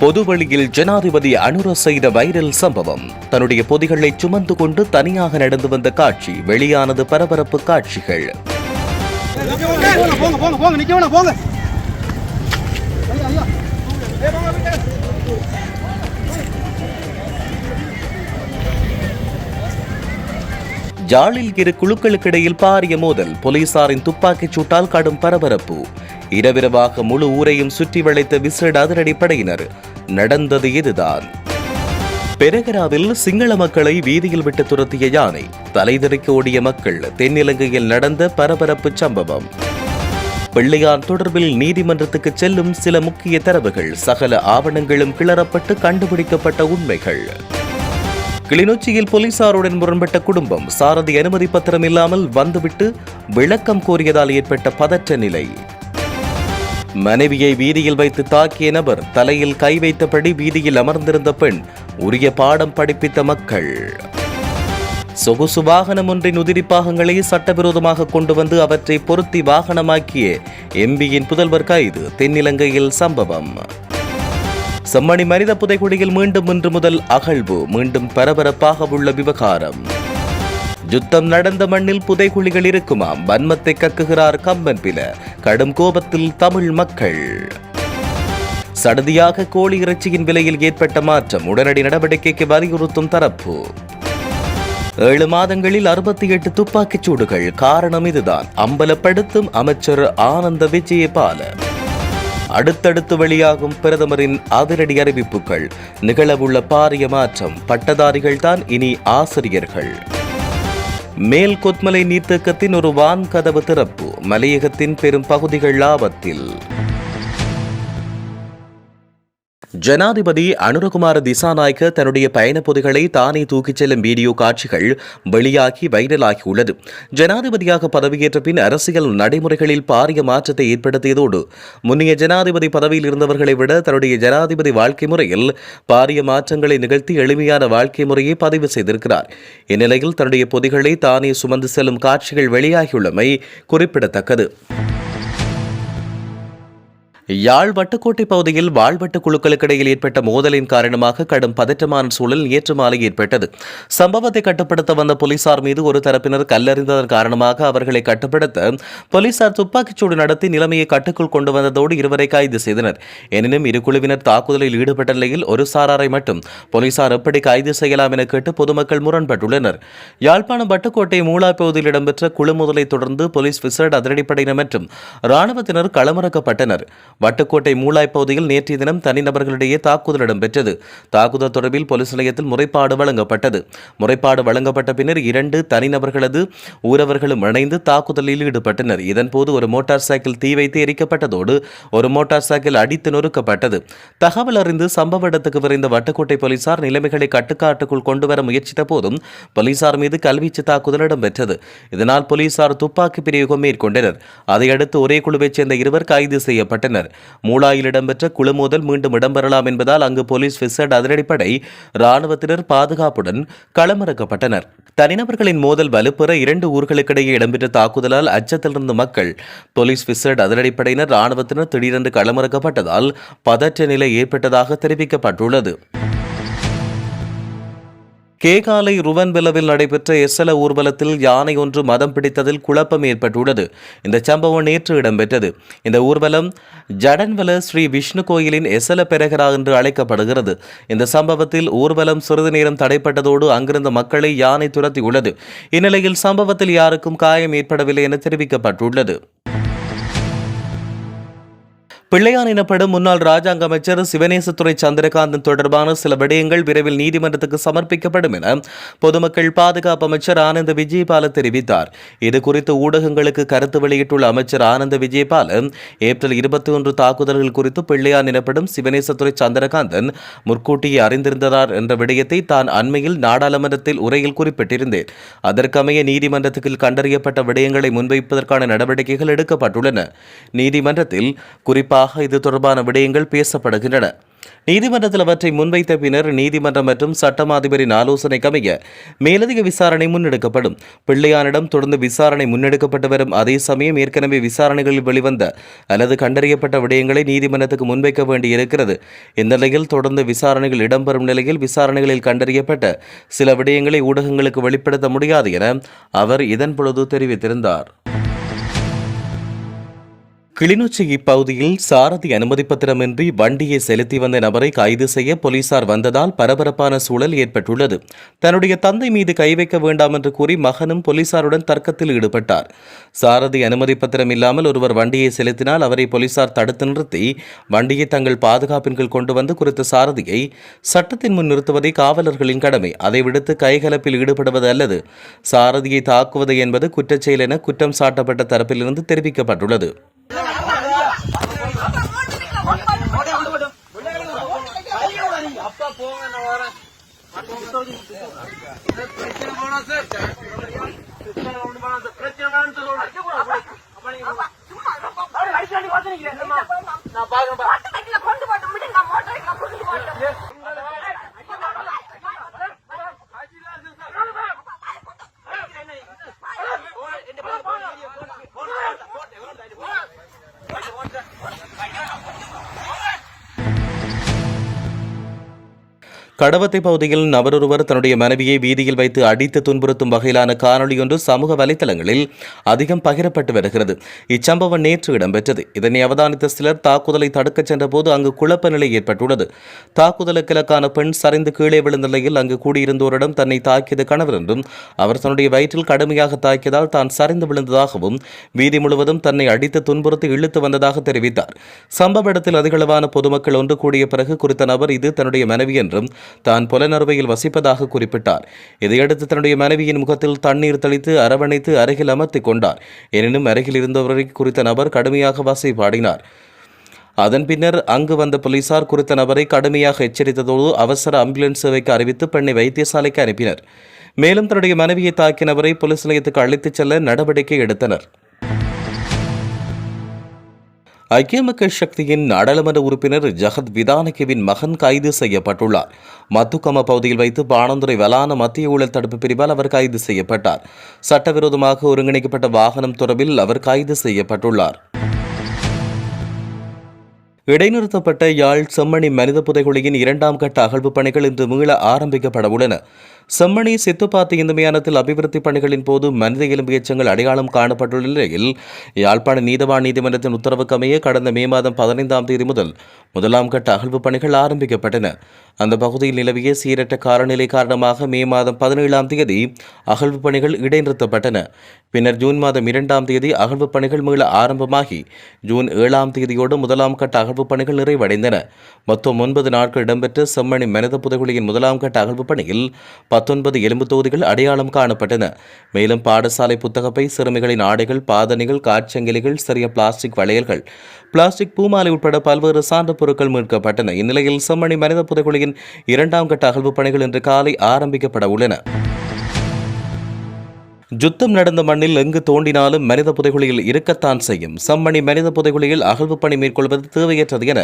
பொதுவழியில் ஜனாதிபதி அனுர செய்த வைரல் சம்பவம். தன்னுடைய பொதிகளை சுமந்து கொண்டு தனியாக நடந்து வந்த காட்சி வெளியானது பரபரப்பு காட்சிகள். ஜாலில் இரு குழுக்களுக்கிடையில் பாரிய மோதல். போலீசாரின் துப்பாக்கிச் சூட்டால் கடும் பரபரப்பு. இரவிரவாக முழு ஊரையும் சுற்றி வளைத்த விசேட அதிரடிப்படையினர் நடந்தது இதுதான். பெரகராவில் சிங்கள மக்களை வீதியில் விட்டு துரத்திய யானை தலைதெறிக்க ஓடிய மக்கள் தென்னிலங்கையில் நடந்த பரபரப்பு சம்பவம். பிள்ளையான் தொடர்பில் நீதிமன்றத்துக்கு செல்லும் சில முக்கிய தரவுகள் சகல ஆவணங்களும் கிளறப்பட்டு கண்டுபிடிக்கப்பட்ட உண்மைகள். கிளிநொச்சியில் போலீசாருடன் முரண்பட்ட குடும்பம் சாரதி அனுமதி பத்திரம் இல்லாமல் வந்துவிட்டு விளக்கம் கோரியதால் ஏற்பட்ட பதற்ற நிலை. மனைவியை வீதியில் வைத்து தாக்கிய நபர் தலையில் கை வைத்தபடி வீதியில் அமர்ந்திருந்த பெண் உரிய பாடம் படிப்பித்த மக்கள். சொகுசு வாகனம் ஒன்றின் உதிரி பாகங்களை சட்டவிரோதமாக கொண்டு வந்து அவற்றை பொருத்தி வாகனமாக்கிய எம்பியின் புதல்வர் கைது தென்னிலங்கையில் சம்பவம். செம்மணி மனித புதைக்குடியில் மீண்டும் இன்று முதல் அகழ்வு மீண்டும் பரபரப்பாக உள்ள விவகாரம். யுத்தம் நடந்த மண்ணில் புதைகுழிகள் இருக்குமாம். வன்மத்தை கக்குகிறார் கம்பன் பில. கடும் கோபத்தில் தமிழ் மக்கள். சடதியாக கோழி இறைச்சியின் விலையில் ஏற்பட்ட மாற்றம். உடனடி நடவடிக்கைக்கு வலியுறுத்தும் தரப்பு. ஏழு மாதங்களில் அறுபத்தி எட்டு துப்பாக்கிச் சூடுகள். காரணம் இதுதான். அம்பலப்படுத்தும் அமைச்சர் ஆனந்த விஜயபால. அடுத்தடுத்து வெளியாகும் பிரதமரின் அதிரடி அறிவிப்புகள். நிகழவுள்ள பாரிய மாற்றம். பட்டதாரிகள் தான் இனி ஆசிரியர்கள். மேல் கொத்மலை நீர்த்தேக்கத்தின் ஒரு வான் கதவு திறப்பு மலையகத்தின் பெரும் பகுதிகள் ஆபத்தில் ஜனாதிபதி அனுரகுமார திசாநாயக்க தன்னுடைய பயணப்பொதிகளை தானே தூக்கிச் செல்லும் வீடியோ காட்சிகள் வெளியாகி வைரலாகியுள்ளது. ஜனாதிபதியாக பதவியேற்ற பின் அரசியல் நடைமுறைகளில் பாரிய மாற்றத்தை ஏற்படுத்தியதோடு முன்னைய ஜனாதிபதி பதவியில் இருந்தவர்களை விட தன்னுடைய ஜனாதிபதி வாழ்க்கை முறையில் பாரிய மாற்றங்களை நிகழ்த்தி எளிமையான வாழ்க்கை முறையை பதிவு செய்திருக்கிறார். இந்நிலையில் தன்னுடைய பொதிகளை தானே சுமந்து செல்லும் காட்சிகள் வெளியாகியுள்ளமை குறிப்பிடத்தக்கது. யாழ் வட்டுக்கோட்டை பகுதியில் வாழ்வட்டு குழுக்களுக்கிடையில் ஏற்பட்ட மோதலின் காரணமாக கடும் பதற்றமான சூழல் நேற்று மாலை ஏற்பட்டது. சம்பவத்தை கட்டுப்படுத்த வந்த போலீசார் மீது ஒரு தரப்பினர் கல்லறிந்ததன் காரணமாக அவர்களை கட்டுப்படுத்த போலீசார் துப்பாக்கிச்சூடு நடத்தி நிலைமையை கட்டுக்குள் கொண்டு வந்ததோடு இருவரை கைது செய்தனர். எனினும் இரு குழுவினர் தாக்குதலில் ஈடுபட்ட நிலையில் ஒரு சாராரை மட்டும் போலீசார் எப்படி கைது செய்யலாம் என கேட்டு பொதுமக்கள் முரண்பட்டுள்ளனர். யாழ்ப்பாணம் வட்டுக்கோட்டை மூலா பகுதியில் இடம்பெற்ற குழு முதலை தொடர்ந்து போலீஸ் விசேட அதிரடிப்படையினர் மற்றும் ராணுவத்தினர் களமிறக்கப்பட்டனர். வட்டுக்கோட்டை மூலாய் பகுதியில் நேற்றைய தினம் தனிநபர்களிடையே தாக்குதல் இடம்பெற்றது. தாக்குதல் தொடர்பில் போலீஸ் நிலையத்தில் முறைப்பாடு வழங்கப்பட்டது. முறைப்பாடு வழங்கப்பட்ட பின்னர் இரண்டு தனிநபர்களது ஊரவர்களும் இணைந்து தாக்குதலில் ஈடுபட்டனர். இதன்போது ஒரு மோட்டார் சைக்கிள் தீ வைத்து எரிக்கப்பட்டதோடு ஒரு மோட்டார் சைக்கிள் அடித்து நொறுக்கப்பட்டது. தகவல் அறிந்து சம்பவ இடத்துக்கு விரைந்த வட்டுக்கோட்டை போலீசார் நிலைமைகளை கட்டுக்காட்டுக்குள் கொண்டுவர முயற்சித்த போதும் போலீசார் மீது கல்வீச்சு தாக்குதல் இடம்பெற்றது. இதனால் போலீசார் துப்பாக்கி பிரயோகம் மேற்கொண்டனர். அதையடுத்து ஒரே குழுவைச் சேர்ந்த இருவர் கைது செய்யப்பட்டனர். மூளாயில் இடம்பெற்ற குழு மோதல் மீண்டும் இடம்பெறலாம் என்பதால் அங்கு போலீஸ் விசட் அதிரடிப்படை ராணுவத்தினர் பாதுகாப்புடன் களமிறக்கப்பட்டனர். தனிநபர்களின் மோதல் வலுப்பெற இரண்டு ஊர்களுக்கிடையே இடம்பெற்ற தாக்குதலால் அச்சத்திலிருந்த மக்கள் போலீஸ் விசட் அதிரடிப்படையினர் ராணுவத்தினர் திடீரென்று களமிறக்கப்பட்டதால் பதற்ற நிலை ஏற்பட்டதாக தெரிவிக்கப்பட்டுள்ளது. கேகாலை ருவன்வெலவில் நடைபெற்ற எஸ்எல ஊர்வலத்தில் யானை ஒன்று மதம் பிடித்ததில் குழப்பம் ஏற்பட்டுள்ளது. இந்த சம்பவம் நேற்று இடம்பெற்றது. இந்த ஊர்வலம் ஜடன்வல ஸ்ரீ விஷ்ணு கோயிலின் எசல பெரகரா என்று அழைக்கப்படுகிறது. இந்த சம்பவத்தில் ஊர்வலம் சிறிது நேரம் தடைப்பட்டதோடு அங்கிருந்த மக்களை யானை துரத்தியுள்ளது. இந்நிலையில் சம்பவத்தில் யாருக்கும் காயம் ஏற்படவில்லை என தெரிவிக்கப்பட்டுள்ளது. பிள்ளையான் எனப்படும் முன்னாள் ராஜாங்க அமைச்சர் சிவநேசத்துறை சந்திரகாந்தன் தொடர்பான சில விடயங்கள் விரைவில் நீதிமன்றத்துக்கு சமர்ப்பிக்கப்படும் என பொதுமக்கள் பாதுகாப்பு அமைச்சர் ஆனந்த விஜயபால தெரிவித்தார். இது குறித்து ஊடகங்களுக்கு கருத்து வெளியிட்டுள்ள அமைச்சர் ஆனந்த விஜயபால ஏப்ரல் இருபத்தி ஒன்று தாக்குதல்கள் குறித்து பிள்ளையான் எனப்படும் சிவநேசத்துறை சந்திரகாந்தன் முற்கூட்டியே அறிந்திருந்தார் என்ற விடயத்தை தான் அண்மையில் நாடாளுமன்றத்தில் உரையில் குறிப்பிட்டிருந்தேன். அதற்கமைய நீதிமன்றத்தில் கண்டறியப்பட்ட விடயங்களை முன்வைப்பதற்கான நடவடிக்கைகள் எடுக்கப்பட்டுள்ளன. நீதிமன்றத்தில் குறிப்பாக இது தொடர்பான விடயங்கள் பேசப்படுகின்றன. நீதிமன்றத்தில் அவற்றை முன்வைத்த பின்னர் நீதிமன்றம் மற்றும் சட்டம் அதிபரின் ஆலோசனைக்கமைய மேலதிக விசாரணை முன்னெடுக்கப்படும். பிள்ளையானிடம் தொடர்ந்து விசாரணை முன்னெடுக்கப்பட்டு வரும் அதே சமயம் ஏற்கனவே விசாரணைகளில் வெளிவந்த அல்லது கண்டறியப்பட்ட விடயங்களை நீதிமன்றத்துக்கு முன்வைக்க வேண்டியிருக்கிறது. இந்த நிலையில் தொடர்ந்து விசாரணைகள் இடம்பெறும் நிலையில் விசாரணைகளில் கண்டறியப்பட்ட சில விடயங்களை ஊடகங்களுக்கு வெளிப்படுத்த முடியாது என அவர் இதன் பொழுது தெரிவித்திருந்தார். கிளிநொச்சி இப்பகுதியில் சாரதி அனுமதி பத்திரமின்றி வண்டியை செலுத்தி வந்த நபரை கைது செய்ய போலீசார் வந்ததால் பரபரப்பான சூழல் ஏற்பட்டுள்ளது. தன்னுடைய தந்தை மீது கை வைக்க வேண்டாம் என்று கூறி மகனும் போலீசாருடன் தர்க்கத்தில் ஈடுபட்டார். சாரதி அனுமதி பத்திரம் இல்லாமல் ஒருவர் வண்டியை செலுத்தினால் அவரை போலீசார் தடுத்து நிறுத்தி வண்டியை தங்கள் பாதுகாப்பின் கீழ் கொண்டு வந்து குறித்த சாரதியை சட்டத்தின் முன் நிறுத்துவதே காவலர்களின் கடமை. அதை விடுத்து கைகலப்பில் ஈடுபடுவது அல்லது சாரதியை தாக்குவது என்பது குற்றச்செயல் என குற்றம் சாட்டப்பட்ட தரப்பிலிருந்து தெரிவிக்கப்பட்டுள்ளது. பிரச்சனை போனா கடவத்தை பகுதியில் நபரொருவர் தன்னுடைய மனைவியை வீதியில் வைத்து அடித்து துன்புறுத்தும் வகையிலான காணொளியொன்று சமூக வலைதளங்களில் அதிகம் பகிரப்பட்டு வருகிறது. இச்சம்பவம் நேற்று இடம்பெற்றது. இதனை அவதானித்த சிலர் தாக்குதலை தடுக்கச் சென்றபோது அங்கு குழப்ப நிலை ஏற்பட்டுள்ளது. தாக்குதலுக்கிலக்கான பெண் சரிந்து கீழே விழுந்த நிலையில் அங்கு கூடியிருந்தோரிடம் தன்னை தாக்கியது கணவர் என்றும் அவர் தன்னுடைய வயிற்றில் கடுமையாக தாக்கியதால் தான் சரிந்து விழுந்ததாகவும் வீதி முழுவதும் தன்னை அடித்து துன்புறுத்தி இழுத்து வந்ததாக தெரிவித்தார். சம்பவ இடத்தில் அதிகளவான பொதுமக்கள் ஒன்று கூடிய பிறகு குறித்த நபர் இது தன்னுடைய மனைவி என்றும் தான் புலனறுவையில் வசிப்பதாக குறிப்பிட்டார். இதையடுத்து தன்னுடைய மனைவியின் முகத்தில் தண்ணீர் தெளித்து அரவணைத்து அருகில் அமர்த்திக் கொண்டார். எனினும் அருகில் இருந்தவரை குறித்த நபர் கடுமையாக வசை பாடினார் அதன் பின்னர் அங்கு வந்த போலீசார் குறித்த நபரை கடுமையாக எச்சரித்ததோடு அவசர ஆம்புலன்ஸ் சேவைக்கு அறிவித்து பெண்ணை வைத்தியசாலைக்கு அனுப்பினர். மேலும் தன்னுடைய மனைவியை தாக்கிய நபரை போலீஸ் நிலையத்துக்கு அழைத்துச் செல்ல நடவடிக்கை எடுத்தனர். ஐக்கிய மக்கள் சக்தியின் நாடாளுமன்ற உறுப்பினர் ஜகத் விதானகேவின் மகன் கைது செய்யப்பட்டுள்ளார். மத்துக்கம பகுதியில் வைத்து பானந்துறை வலான மத்திய ஊழல் தடுப்பு பிரிவால் அவர் கைது செய்யப்பட்டார். சட்டவிரோதமாக ஒருங்கிணைக்கப்பட்ட வாகனம் தொடர்பில் அவர் கைது செய்யப்பட்டுள்ளார். இடைநிறுத்தப்பட்ட யாழ் செம்மணி மனித புதைகுழியின் இரண்டாம் கட்ட அகழ்வு பணிகள் இன்று மீள ஆரம்பிக்கப்பட உள்ளன. செம்மணி சித்துப்பாத்து இந்துமயானத்தில் அபிவிருத்தி பணிகளின் போது மனித எலும்பு எச்சங்கள் அடையாளம் காணப்பட்டுள்ள நிலையில் யாழ்ப்பாண நீதவான் நீதிமன்றத்தின் உத்தரவுக்கமைய கடந்த மே மாதம் பதினைந்தாம் தேதி முதல் முதலாம் கட்ட அகழ்வு பணிகள் ஆரம்பிக்கப்பட்டன. அந்த பகுதியில் நிலவிய சீரற்ற காலநிலை காரணமாக மே மாதம் பதினேழாம் தேதி அகழ்வு பணிகள் இடைநிறுத்தப்பட்டன. பின்னர் ஜூன் மாதம் இரண்டாம் தேதி அகழ்வு பணிகள் மீள ஆரம்பமாகி ஜூன் ஏழாம் தேதியோடு முதலாம் கட்ட அகழ்வு பணிகள் நிறைவடைந்தன. மொத்தம் ஒன்பது நாட்கள் இடம்பெற்ற செம்மணி மனித புதைகுழியின் முதலாம் கட்ட அகழ்வு பணியில் பத்தொன்பது எலும்பு தொகுதிகள் அடையாளம் காணப்பட்டன. மேலும் பாடசாலை புத்தகப்பை சிறுமிகளின் ஆடைகள் பாதணிகள் காற்சங்கிலிகள் சிறிய பிளாஸ்டிக் வளையல்கள் பிளாஸ்டிக் பூமாலை உட்பட பல்வேறு சான்று பொருட்கள் மீட்கப்பட்டன. இந்நிலையில் செம்மணி மனித புதைகுழியின் இரண்டாம் கட்ட அகழ்வு பணிகள் இன்று காலை ஆரம்பிக்கப்பட உள்ளன. யுத்தம் நடந்த மண்ணில் எங்கு தோண்டினாலும் மனித புதைகுழியில் இருக்கத்தான் செய்யும். சம்மணி மனித புதைகுழியில் அகழ்வு பணி மேற்கொள்வது தேவையற்றது என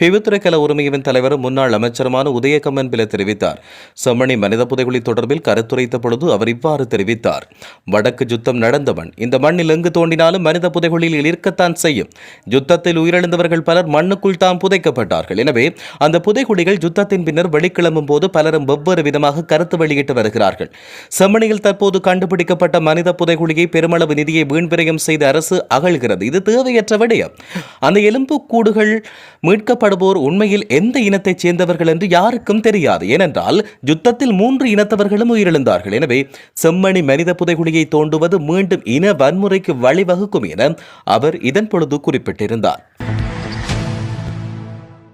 பிவித்துறைக்கல உரிமையவின் தலைவரும் முன்னாள் அமைச்சருமான உதயகம்மன் பில தெரிவித்தார். செம்மணி மனித புதைகுழி தொடர்பில் கருத்துரைத்த பொழுது அவர் இவ்வாறு தெரிவித்தார். வடக்கு யுத்தம் நடந்த மண். இந்த மண்ணில் எங்கு தோண்டினாலும் மனித புதைகுழியில் இருக்கத்தான் செய்யும். யுத்தத்தில் உயிரிழந்தவர்கள் பலர் மண்ணுக்குள் தாம் புதைக்கப்பட்டார்கள். எனவே அந்த புதைகுழிகள் யுத்தத்தின் பின்னர் வெளிக்கிளம்பும் போது பலரும் வெவ்வேறு விதமாக கருத்து வெளியிட்டு வருகிறார்கள். செம்மணியில் தற்போது கண்டுபிடிக்க கண்டுபிடிக்கப்பட்ட மனித புதைகுழியை பெருமளவு நிதியை வீண்பிரயம் செய்த அரசு அகழ்கிறது. இது தேவையற்ற விடயம். அந்த எலும்புக்கூடுகள் மீட்கப்படுவோர் உண்மையில் எந்த இனத்தைச் சேர்ந்தவர்கள் என்று யாருக்கும் தெரியாது. ஏனென்றால் யுத்தத்தில் மூன்று இனத்தவர்களும் உயிரிழந்தார்கள். எனவே செம்மணி மனித புதைகுழியை தோண்டுவது மீண்டும் இன வன்முறைக்கு வழிவகுக்கும் என அவர் இதன் பொழுது குறிப்பிட்டிருந்தார்.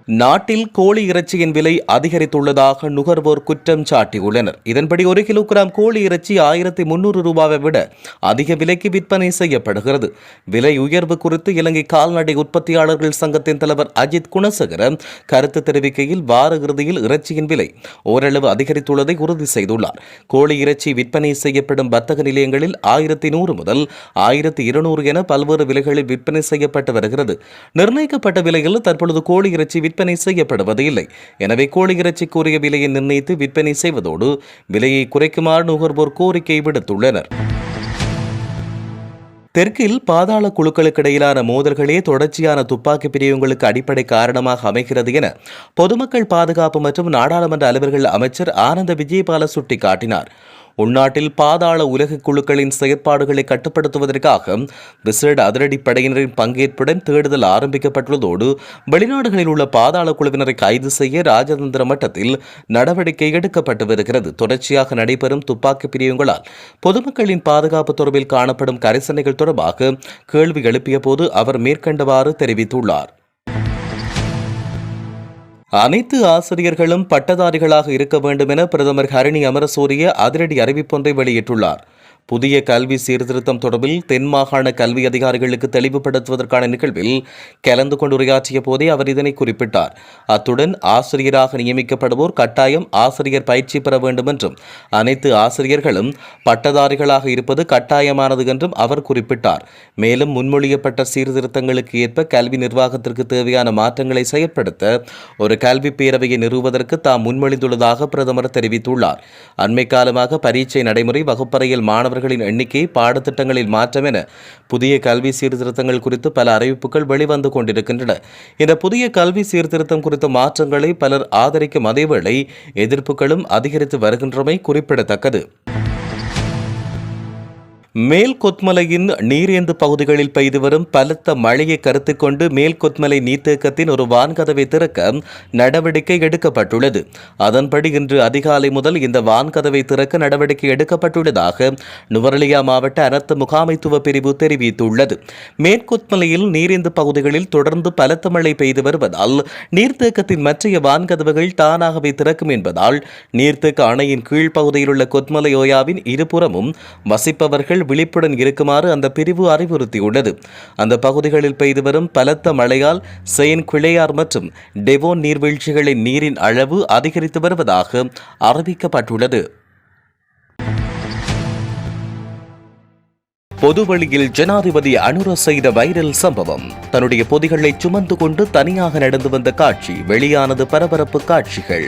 நாட்டில் கோழி இறைச்சியின் விலை அதிகரித்துள்ளதாக நுகர்வோர் குற்றம் சாட்டியுள்ளனர். இதன்படி ஒரு கிலோகிராம் கோழி இறைச்சி ஆயிரத்தி முன்னூறு ரூபாவை விட அதிக விலைக்கு விற்பனை செய்யப்படுகிறது. விலை உயர்வு குறித்து இலங்கை கால்நடை உற்பத்தியாளர்கள் சங்கத்தின் தலைவர் அஜித் குணசேகர கருத்து தெரிவிக்கையில் வார இறுதியில் இறைச்சியின் விலை ஓரளவு அதிகரித்துள்ளதை உறுதி செய்துள்ளார். கோழி இறைச்சி விற்பனை செய்யப்படும் வர்த்தக நிலையங்களில் ஆயிரத்தி நூறு முதல் ஆயிரத்தி இருநூறு என பல்வேறு விலைகளில் விற்பனை செய்யப்பட்டு வருகிறது. நிர்ணயிக்கப்பட்ட விலையில் தற்பொழுது கோழி இறைச்சி விற்பனை செய்யப்படுவது இல்லை எனவே கோழி இறைச்சிக்குரிய விலையை நிர்ணயித்து விற்பனை செய்வதோடு விலையை குறைக்குமாறு நுகர்வோர் கோரிக்கை விடுத்துள்ளனர். தெற்கில் பாதாள குழுக்களுக்கு இடையிலான மோதல்களே தொடர்ச்சியான துப்பாக்கி பிரிவுகளுக்கு அடிப்படை காரணமாக அமைகிறது என பொதுமக்கள் பாதுகாப்பு மற்றும் நாடாளுமன்ற அலுவல்கள் அமைச்சர் ஆனந்த விஜயபால சுட்டிக்காட்டினார். உள்நாட்டில் பாதாள உலக குழுக்களின் செயற்பாடுகளை கட்டுப்படுத்துவதற்காக விசேட அதிரடிப்படையினரின் பங்கேற்புடன் தேடுதல் ஆரம்பிக்கப்பட்டுள்ளதோடு வெளிநாடுகளில் உள்ள பாதாள குழுவினரை கைது செய்ய ராஜதந்திர மட்டத்தில் நடவடிக்கை எடுக்கப்பட்டு வருகிறது. தொடர்ச்சியாக நடைபெறும் துப்பாக்கி பிரிவுகளால் பொதுமக்களின் பாதுகாப்பு தொடர்பில் காணப்படும் கரிசனைகள் தொடர்பாக கேள்வி எழுப்பிய போது அவர் மேற்கண்டவாறு தெரிவித்துள்ளார். அனைத்து ஆசிரியர்களும் பட்டதாரிகளாக இருக்க வேண்டும் என பிரதமர் ஹரணி அமரசூரிய அதிரடி அறிவிப்பொன்றை வெளியிட்டுள்ளார். புதிய கல்வி சீர்திருத்தம் தொடர்பில் தென் மாகாண கல்வி அதிகாரிகளுக்கு தெளிவுபடுத்துவதற்கான நிகழ்வில் கலந்து கொண்டு உரையாற்றிய போதே அவர் இதனை குறிப்பிட்டார். அத்துடன் ஆசிரியராக நியமிக்கப்படுவோர் கட்டாயம் ஆசிரியர் பயிற்சி பெற வேண்டும் என்றும் அனைத்து ஆசிரியர்களும் பட்டதாரிகளாக இருப்பது கட்டாயமானது என்றும் அவர் குறிப்பிட்டார். மேலும் முன்மொழியப்பட்ட சீர்திருத்தங்களுக்கு ஏற்ப கல்வி நிர்வாகத்திற்கு தேவையான மாற்றங்களை செயற்படுத்த ஒரு கல்வி பேரவையை நிறுவுவதற்கு தாம் முன்மொழிந்துள்ளதாக பிரதமர் தெரிவித்துள்ளார். அண்மை காலமாக பரீட்சை நடைமுறை வகுப்பறையில் மாணவர் மாணவர்களின் எண்ணிக்கை பாடத்திட்டங்களில் மாற்றம் என புதிய கல்வி சீர்திருத்தங்கள் குறித்து பல அறிவிப்புகள் வெளிவந்து கொண்டிருக்கின்றன. இந்த புதிய கல்வி சீர்திருத்தம் குறித்த மாற்றங்களை பலர் ஆதரிக்கும் அதேவேளை எதிர்ப்புகளும் அதிகரித்து வருகின்றமை குறிப்பிடத்தக்கது. மேல் கொத்மலையின் நீரேந்து பகுதிகளில் பெய்து வரும் பலத்த மழையை கருத்தில் கொண்டு மேல் கொத்மலை நீர்த்தேக்கத்தின் ஒரு வான்கதவை திறக்க நடவடிக்கை எடுக்கப்பட்டுள்ளது. அதன்படி இன்று அதிகாலை முதல் இந்த வான்கதவை திறக்க நடவடிக்கை எடுக்கப்பட்டுள்ளதாக நுவரலியா மாவட்ட அனர்த்த முகாமைத்துவ பிரிவு தெரிவித்துள்ளது. மேற்கொத்மலையில் நீரேந்து பகுதிகளில் தொடர்ந்து பலத்த மழை பெய்து வருவதால் நீர்த்தேக்கத்தின் மற்றைய வான்கதவுகள் தானாகவே திறக்கும் என்பதால் நீர்த்தேக்க அணையின் கீழ்ப்பகுதியில் உள்ள கொத்மலை ஓயாவின் இருபுறமும் வசிப்பவர்கள் விழிப்புடன் இருக்குமாறு அந்த பிரிவு அறிவுறுத்தியுள்ளது. அந்த பகுதிகளில் பெய்து வரும் பலத்த மழையால் செயின் கிளையார் மற்றும் டெவோன் நீர்வீழ்ச்சிகளின் நீரின் அளவு அதிகரித்து வருவதாக அறிவிக்கப்பட்டுள்ளது. பொதுவழியில் ஜனாதிபதி அனுர செய்த வைரல் சம்பவம். தன்னுடைய பொதிகளை சுமந்து கொண்டு தனியாக நடந்து வந்த காட்சி வெளியானது பரபரப்பு காட்சிகள்.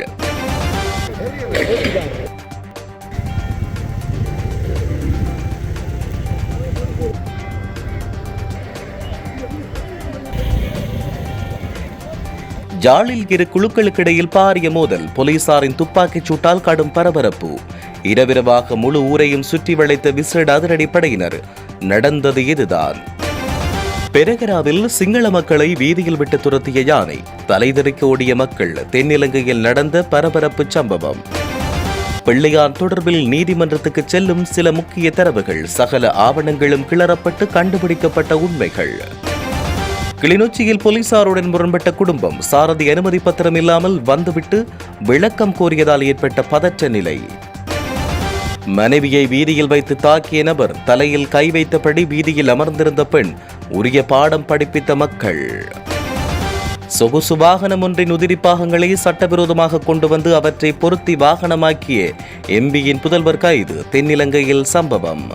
ஜாலில் இரு குழுக்களுக்கிடையில் பாரிய மோதல். போலீசாரின் துப்பாக்கிச் சூட்டால் கடும் பரபரப்பு. இரவிரவாக முழு ஊரையும் சுற்றி வளைத்த விசேட அதிரடிப்படையினர் நடந்தது இதுதான். பெருகராவில் சிங்கள மக்களை வீதியில் விட்டு துரத்திய யானை தலைதெறிக்க ஓடிய மக்கள் தென்னிலங்கையில் நடந்த பரபரப்பு சம்பவம். பிள்ளையார் தொடர்பில் நீதிமன்றத்துக்கு செல்லும் சில முக்கிய தரவுகள் சகல ஆவணங்களும் கிளறப்பட்டு கண்டுபிடிக்கப்பட்ட உண்மைகள். கிளிநொச்சியில் போலீசாருடன் முரண்பட்ட குடும்பம் சாரதி அனுமதி பத்திரம் இல்லாமல் வந்துவிட்டு விளக்கம் கோரியதால் ஏற்பட்ட பதற்ற நிலை. மனைவியை வீதியில் வைத்து தாக்கிய நபர் தலையில் கை வைத்தபடி வீதியில் அமர்ந்திருந்த பெண் உரிய பாடம் படிப்பித்த மக்கள். சொகுசு வாகனம் ஒன்றின் உதிரி பாகங்களை சட்டவிரோதமாக கொண்டு வந்து அவற்றை பொருத்தி வாகனமாக்கிய எம்பியின் புதல்வர் கைது தென்னிலங்கையில் சம்பவம்.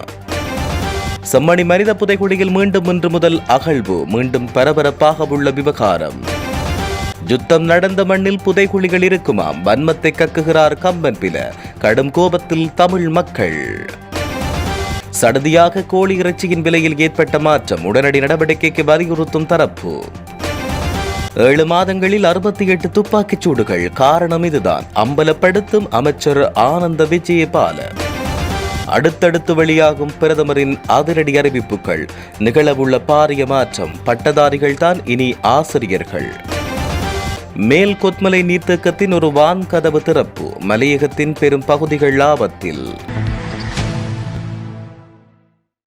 செம்மணி மனித புதைகுழியில் மீண்டும் இன்று முதல் அகழ்வு மீண்டும் பரபரப்பாக உள்ள விவகாரம். யுத்தம் நடந்த மண்ணில் புதைகுழிகள் இருக்குமாம் வன்மத்தை கக்குகிறார் கம்பன் பில கடும் கோபத்தில் தமிழ் மக்கள். சடதியாக கோழி இறைச்சியின் விலையில் ஏற்பட்ட மாற்றம் உடனடி நடவடிக்கைக்கு வலியுறுத்தும் தரப்பு. ஏழு மாதங்களில் அறுபத்தி எட்டு துப்பாக்கிச் சூடுகள் காரணம் இதுதான். அம்பலப்படுத்தும் அமைச்சர் ஆனந்த விஜயபாலன் அடுத்தடுத்து வெளியாகும் பிரதமரின் அதிரடி அறிவிப்புகள். நிகழவுள்ள பாரிய மாற்றம். பட்டதாரிகள் தான் இனி ஆசிரியர்கள். மேல் கொத்மலை நீர்த்தேக்கத்தின் ஒரு வான் கதவு திறப்பு. மலையகத்தின் பெரும் பகுதிகள் ஆபத்தில்.